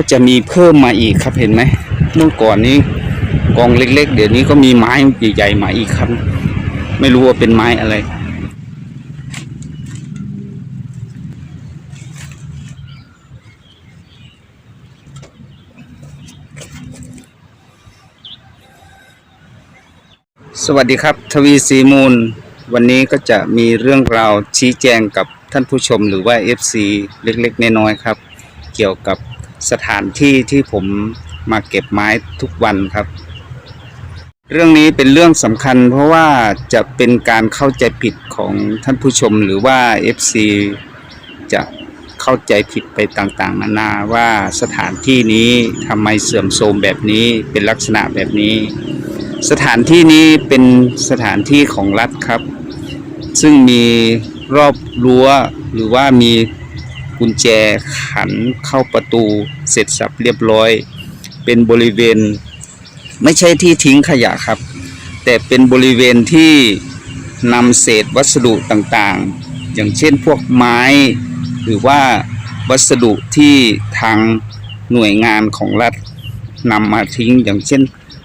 ก็จะมีเพิ่มมาอีกครับเห็นไหมเมื่อก่อนนี้กองเล็ก ๆ เดี๋ยวนี้ก็มีไม้ใหญ่ๆมาอีกครับ ไม่รู้ว่าเป็นไม้อะไร สวัสดีครับ ทวีสีมูล วันนี้ก็จะมีเรื่องราวชี้แจงกับท่านผู้ชมหรือว่า FC เล็ก ๆ น้อยๆครับ เกี่ยวกับ สถานที่ที่ผมมาเก็บไม้ทุกวันครับ เรื่องนี้เป็นเรื่องสำคัญเพราะว่าจะเป็นการเข้าใจผิดของท่านผู้ชมหรือว่า FC จะเข้าใจผิดไปต่างๆ นานาว่าสถานที่นี้ทำไมเสื่อมโทรมแบบนี้เป็นลักษณะแบบนี้ สถานที่นี้เป็นสถานที่ของรัฐครับ ซึ่งมีรอบรั้วหรือว่ามี กุญแจขันเข้าประตูเสร็จสับเรียบร้อย เป็นบริเวณ ไม่ใช่ที่ทิ้งขยะครับ แต่เป็นบริเวณที่นำเศษวัสดุต่างๆ อย่างเช่นพวกไม้ หรือว่าวัสดุที่ทางหน่วยงานของรัฐนำมาทิ้งอย่างเช่น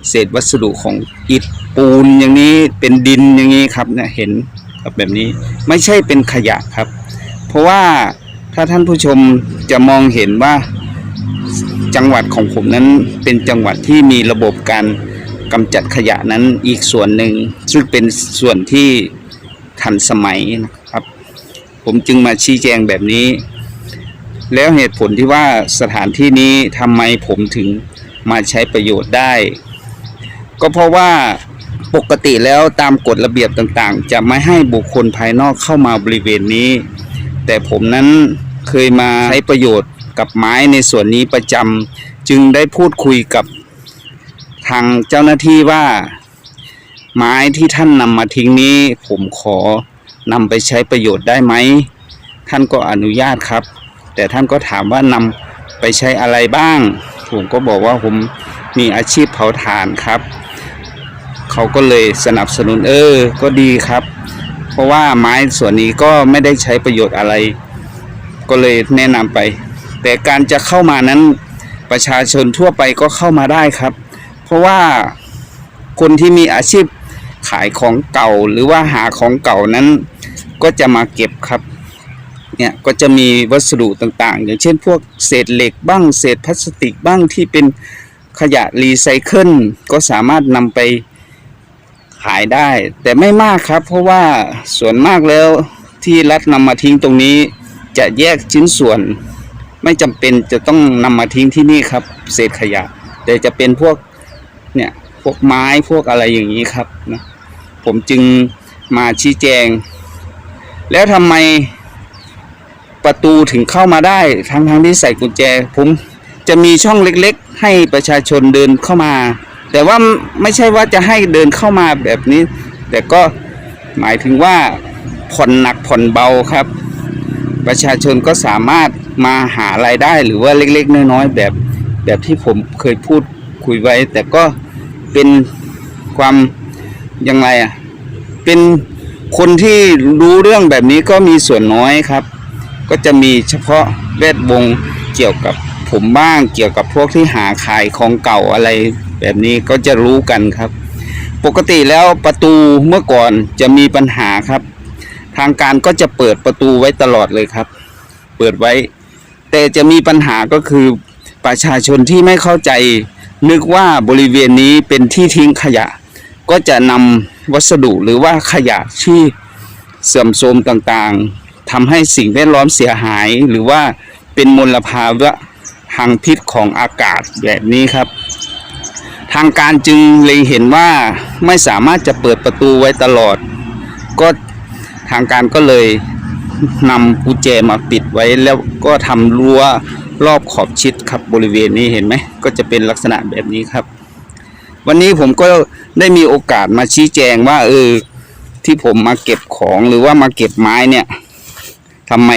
เศษวัสดุของอิฐปูนอย่างนี้เป็นดินอย่างนี้ครับเนี่ยเห็นแบบนี้ไม่ใช่เป็นขยะครับ เพราะว่า ถ้าท่านผู้ชมจะมองเห็นว่าจังหวัดของผมนั้นเป็นจังหวัดที่มีระบบการกำจัดขยะนั้นอีกส่วนหนึ่งซึ่งเป็นส่วนที่ทันสมัยนะครับ ผมจึงมาชี้แจงแบบนี้ แล้วเหตุผลที่ว่าสถานที่นี้ทำไมผมถึงมาใช้ประโยชน์ได้ ก็เพราะว่าปกติแล้วตามกฎระเบียบต่างๆ จะไม่ให้บุคคลภายนอกเข้ามาบริเวณนี้ แต่ผมนั้นเคยมาใช้ประโยชน์กับไม้ในส่วนนี้ประจำจึงได้พูดคุยกับทางเจ้าหน้าที่ว่า ไม้ที่ท่านนำมาทิ้งนี้ ผมขอนำไปใช้ประโยชน์ได้ไหม ท่านก็อนุญาตครับ แต่ท่านก็ถามว่านำไปใช้อะไรบ้าง ผมก็บอกว่าผมมีอาชีพเผาถ่านครับ เขาก็เลยสนับสนุนเออ ก็ดีครับ เพราะว่าไม้ส่วนนี้ก็ไม่ได้ใช้ประโยชน์อะไร ก็เลยแนะนำไป แต่การจะเข้ามานั้นประชาชนทั่วไปก็เข้ามาได้ครับ เพราะว่าคนที่มีอาชีพขายของเก่าหรือว่าหาของเก่านั้น ก็จะมาเก็บครับเนี่ยก็จะมีวัสดุต่างๆ อย่างเช่นพวกเศษเหล็กบ้างเศษพลาสติกบ้างที่เป็นขยะรีไซเคิลก็สามารถนำไป ขายได้ แต่ไม่มากครับ เพราะว่าส่วนมากแล้วที่รัฐนำมาทิ้งตรงนี้ จะแยกชิ้นส่วน ไม่จำเป็นจะต้องนำมาทิ้งที่นี่ครับ เศษขยะ แต่จะเป็นพวกเนี่ยพวกไม้พวกอะไรอย่างนี้ครับนะผมจึงมาชี้แจง แล้วทำไมประตูถึงเข้ามาได้ทั้งทั้งที่ใส่กุญแจ ผมจะมีช่องเล็กๆ ให้ประชาชนเดินเข้ามา แต่ว่าไม่ใช่ว่าจะให้เดินเข้ามาแบบนี้ แต่ก็หมายถึงว่าผ่อนหนักผ่อนเบาครับ ประชาชนก็สามารถมาหารายได้หรือว่าเล็กๆ น้อยๆแบบแบบที่ผมเคยพูดคุยไว้ แต่ก็เป็นความยังไงอะเป็นคนที่รู้เรื่องแบบนี้ก็มีส่วนน้อยครับ ก็จะมีเฉพาะแวดวงเกี่ยวกับผมบ้างเกี่ยวกับพวกที่หาขายของเก่าอะไร แบบนี้ก็จะรู้กันครับ ปกติแล้วประตูเมื่อก่อนจะมีปัญหาครับ ทางการก็จะเปิดประตูไว้ตลอดเลยครับ เปิดไว้ แต่จะมีปัญหาก็คือประชาชนที่ไม่เข้าใจ นึกว่าบริเวณนี้เป็นที่ทิ้งขยะ ก็จะนำวัสดุหรือว่าขยะที่เสื่อมโทรมต่างๆทำให้สิ่งแวดล้อมเสียหายหรือว่าเป็นมลภาวะทางพิษของอากาศแบบนี้ครับ ทางการจึงเล็งเห็นว่าไม่สามารถจะเปิดประตูไว้ตลอด ก็ทางการก็เลยนำกุญแจมาปิดไว้แล้วก็ทำรั้วรอบขอบชิดครับบริเวณนี้เห็นไหมก็จะเป็นลักษณะแบบนี้ครับ วันนี้ผมก็ได้มีโอกาสมาชี้แจงว่าเออที่ผมมาเก็บของหรือว่ามาเก็บไม้เนี่ยทำไม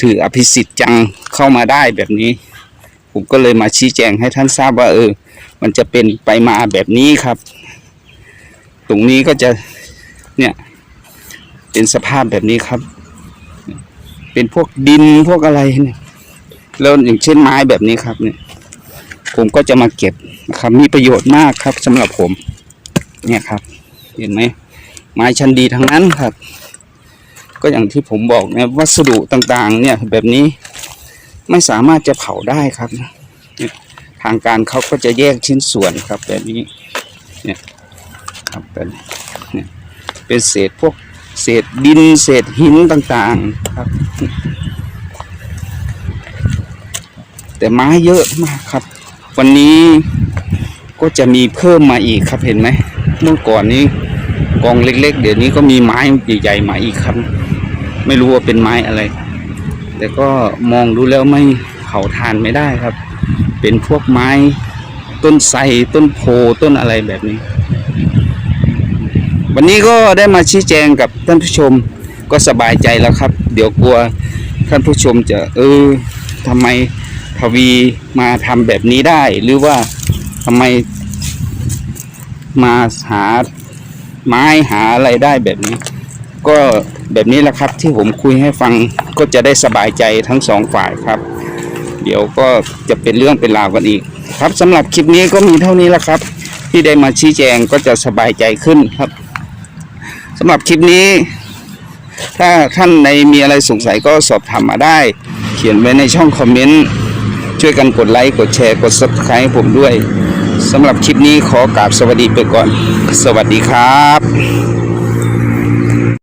ถืออภิสิทธิ์จังเข้ามาได้แบบนี้ ผมก็เลยมาชี้แจงให้ท่านทราบว่า เออ มันจะเป็นไปมาแบบนี้ครับ ตรงนี้ก็จะเนี่ย เป็นสภาพแบบนี้ครับ เป็นพวกดินพวกอะไรเนี่ยแล้วอย่างเช่นไม้แบบนี้ครับ เนี่ย ผมก็จะมาเก็บนะครับ มีประโยชน์มากครับสำหรับผม เนี่ยครับ เห็นไหมไม้ชั้นดีทั้งนั้นครับ ก็อย่างที่ผมบอกเนี่ยวัสดุต่างๆ เนี่ยแบบนี้ ไม่สามารถจะเผาได้ครับทางการเขาก็จะแยกชิ้นส่วนครับแบบนี้เนี่ยครับเป็นเนี่ยเป็นเศษพวกเศษดินเศษหินต่างๆครับ แต่ไม้เยอะมากครับ วันนี้ก็จะมีเพิ่มมาอีกครับเห็นไหมเมื่อก่อนนี้กองเล็ก ๆ เดี๋ยวนี้ก็มีไม้ใหญ่ๆมาอีกครับ ไม่รู้ว่าเป็นไม้อะไร แต่ก็มองดูแล้วไม่เผาทานไม่ได้ครับ เป็นพวกไม้ต้นไทรต้นโพต้นอะไรแบบนี้ วันนี้ก็ได้มาชี้แจงกับท่านผู้ชมก็สบายใจแล้วครับ เดี๋ยวกลัวท่านผู้ชมจะเออทำไมทวีมาทำแบบนี้ได้ หรือว่าทำไมมาหาไม้หาอะไรได้แบบนี้ ก็แบบนี้แหละครับที่ผมคุยให้ฟังก็จะได้สบายใจทั้งสองฝ่ายครับ เดี๋ยวก็จะเป็นเรื่องเป็นราวกันอีก ครับสำหรับคลิปนี้ก็มีเท่านี้แหละครับ ที่ได้มาชี้แจงก็จะสบายใจขึ้นครับสำหรับคลิปนี้ ถ้าท่านในมีอะไรสงสัยก็สอบถามมาได้ เขียนไว้ในช่องคอมเมนต์ช่วยกันกดไลค์กดแชร์กด subscribe ผมด้วยสำหรับคลิปนี้ขอกราบสวัสดีไปก่อน สวัสดีครับ